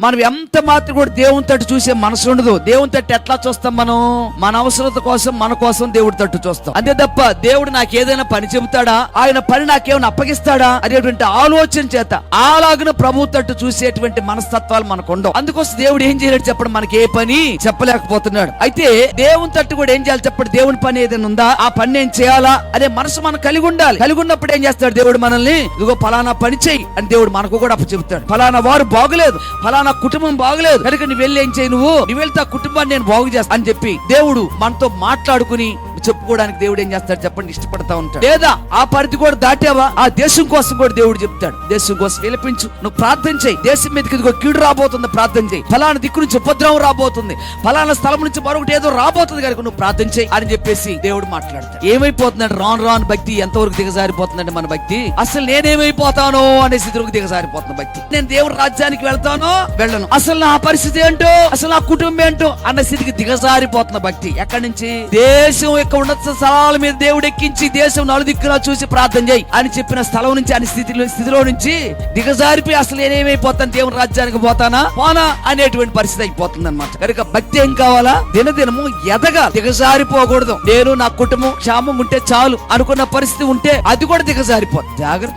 మనం ఎంత మాత్రం కూడా దేవుని తట్టు చూసే మనసు ఉండదు. దేవుని తట్టు ఎట్లా చూస్తాం మనం? మన అవసరత కోసం మన కోసం దేవుడి తట్టు చూస్తాం. అంతే తప్ప దేవుడు నాకు ఏదైనా పని చెబుతాడా? ఆయన పని నాకేమైనా అప్పగిస్తాడా? అనేటువంటి ఆలోచన చేత అలాగిన ప్రభు తట్టు చూసేటువంటి మనస్తత్వాలు మనకు ఉండవు. అందుకోసం దేవుడు ఏం చేయలేడు చెప్పడం మనకి ఏ పని చెప్పలేకపోతున్నాడు. అయితే దేవుని తట్టు కూడా ఏం చేయాలి చెప్పండి దేవుని పని ఏదైనా ఉందా? ఆ పని నేను చేయాలా? అనే మనసు మనం కలిగి ఉండాలి. కలిగి ఉన్నప్పుడు ఏం చేస్తాడు దేవుడు మనల్ని? ఇదిగో ఫలానా పని చేయి అని దేవుడు మనకు కూడా అప్పు చెబుతాడు ఫలానా వారు బాగులేదు. ఫలానా నా కుటుంబం బాగలేదు. కనుక నువ్వు వెళ్ళి ఏం చేయి నువ్వు? నువ్వు వెళ్తే ఆ కుటుంబాన్ని నేను బాగు చేస్తా అని చెప్పి దేవుడు మనతో మాట్లాడుకుని చెప్పుకోవడానికి దేవుడు ఏం చేస్తాడు చెప్పండి ఇష్టపడతా ఉంటాడు. లేదా ఆ పరిధి కూడా దాటావా? ఆ దేశం కోసం కూడా దేవుడు చెప్తాడు. దేశం కోసం విలపించు నువ్వు ప్రార్థన చేయి. దేశం మీదకి ఇదిగో కీడు రాబోతుంది ప్రార్థన చేయి. ఫలానా దిక్కు నుంచి ఉపద్రవం రాబోతుంది. ఫలానా స్థలం నుంచి మరొకటి ఏదో రాబోతుంది కనుక నువ్వు ప్రార్థన చేయి అని చెప్పేసి దేవుడు మాట్లాడతాడు. ఏమైపోతుందంటే రాను రాను భక్తి ఎంతవరకు దిగజారిపోతుందండి మన భక్తి? అసలు నేనేమైపోతానో అనే స్థితిలోకి దిగజారిపోతున్న భక్తి. నేను దేవుడు రాజ్యానికి వెళ్తానో వెళ్ళను. అసలు నా పరిస్థితి ఏంటో అసలు నా కుటుంబం ఏంటో అన్న స్థితికి దిగజారిపోతున్న భక్తి. ఎక్కడి నుంచి? దేశం యొక్క ఉన్నత స్థలాల మీద దేవుడు ఎక్కించి దేశం నలుదిక్కులా చూసి ప్రార్థన చేయి అని చెప్పిన స్థలం నుంచి అని స్థితిలో స్థితిలో నుంచి దిగజారిపోయి అసలు నేనేమైపోతాను దేవుని రాజ్యానికి పోతానా? పోనా? అనేటువంటి పరిస్థితి అయిపోతుంది అనమాట కనుక భక్తి ఏం కావాలా? దినదినము ఎదగా దిగజారిపోకూడదు. నేను నా కుటుంబం క్షేమం ఉంటే చాలు అనుకున్న పరిస్థితి ఉంటే అది కూడా దిగజారిపోతుంది జాగ్రత్త.